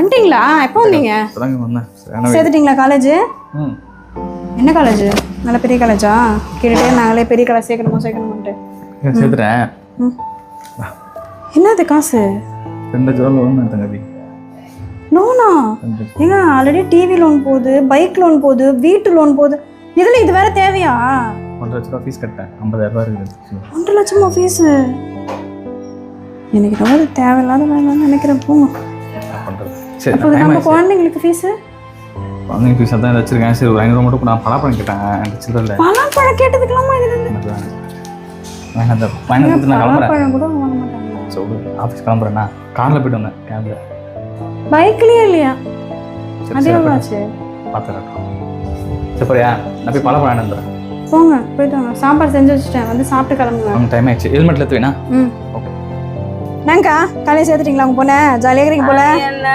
வந்துட்டீங்களா? எப்போ வந்தீங்க? சேர்த்துட்டீங்களா காலேஜ் என்ன காலேஜ் நல்ல பெரிய காலேஜா கேட்டுட்டே நாங்களே பெரிய காலேஜ் சேர்க்கணுமா சேர்க்கணுமான்ட்டு. சேர்த்துறேன் என்னது காசு? ரெண்டு லட்ச ரூபா லோன் தங்கதி லோனா ஏங்க ஆல்ரெடி டிவி லோன் போகுது பைக் லோன் போகுது வீட்டு லோன் போகுது. இதில் இது வேற தேவையா? ஒன்றரை லட்ச ரூபா ஃபீஸ் கட்டேன். ஐம்பதாயிரம் ரூபா இருக்குது. ஒன்றரை லட்சமா ஃபீஸு எனக்கு ரொம்ப தேவையில்லாத வேலைன்னு நினைக்கிறேன். போங்க. பண்ணுறது சரி அப்போ டைம் நம்ம ஆயிடுச்சு. குழந்தைங்களுக்கு ஃபீஸு குழந்தைங்க ஃபீஸ் தான் வச்சிருக்கேன் சரி ஒரு ஐநூறு மட்டும் நான் பலாப்பழம் கேட்டேன். எனக்கு சில்லற இல்லை பழம் கேட்டதுக்கெல்லாமா இது இருந்து எனக்கு வேணாம். வேணாம் அந்த பையனை கொடுத்து நான் கிளம்புறேன். பழம் கூட வாங்க மாட்டாங்க. சொல்லு ஆஃபீஸ் கிளம்புறேன்னா காரில் போயிட்டு வந்தேன் கேபில். பைக்லயே இல்லையா? அது ஆச்சு? பார்த்துறேன் சரி போறியா? நான் போய் பழப்பழம் வாங்கிட்டு வந்துடுறேன். போங்க போயிட்டு வாங்க. சாம்பார் செஞ்சு வச்சுட்டேன். வந்து சாப்பிட்டு கிளம்புங்க. டைம் ஆயிடுச்சு. ஹெல்மெட்டில் எடுத்து வேணா ம். ஓகே. என்னங்கக்கா காலையில் சேர்த்துட்டீங்களா உங்க பொண்ணை? ஜாலியாக இருக்கிறீங்க போல. என்ன